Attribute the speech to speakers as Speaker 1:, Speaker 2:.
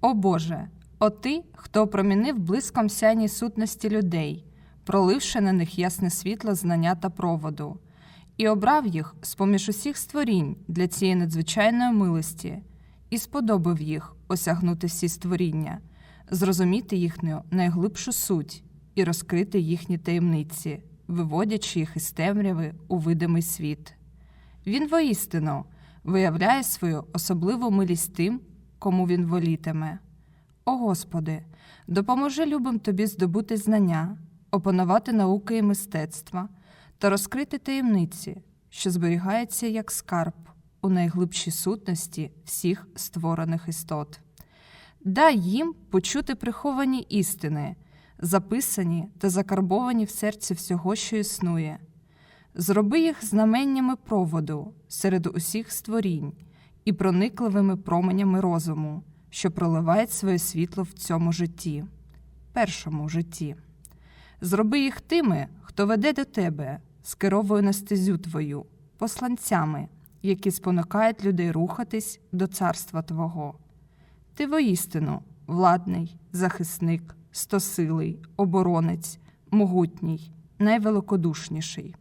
Speaker 1: О Боже, о ти, хто промінив блиском сяйній сутності людей, проливши на них ясне світло знання та проводу, і обрав їх з поміж усіх створінь для цієї надзвичайної милості, і сподобав їх осягнути всі створіння, зрозуміти їхню найглибшу суть і розкрити їхні таємниці, виводячи їх із темряви у видимий світ. Він воістину виявляє свою особливу милість тим, кому він волітиме. О Господи, допоможи любим Тобі здобути знання, опанувати науки і мистецтва та розкрити таємниці, що зберігаються як скарб у найглибшій сутності всіх створених істот. Дай їм почути приховані істини, записані та закарбовані в серці всього, що існує. Зроби їх знаменнями проводу серед усіх створінь і проникливими променями розуму, що проливають своє світло в цьому житті, першому житті. Зроби їх тими, хто веде до тебе, скеровує на стезю твою, посланцями, які спонукають людей рухатись до царства Твого. Ти воістину владний, захисник, стосилий, оборонець, могутній, найвеликодушніший.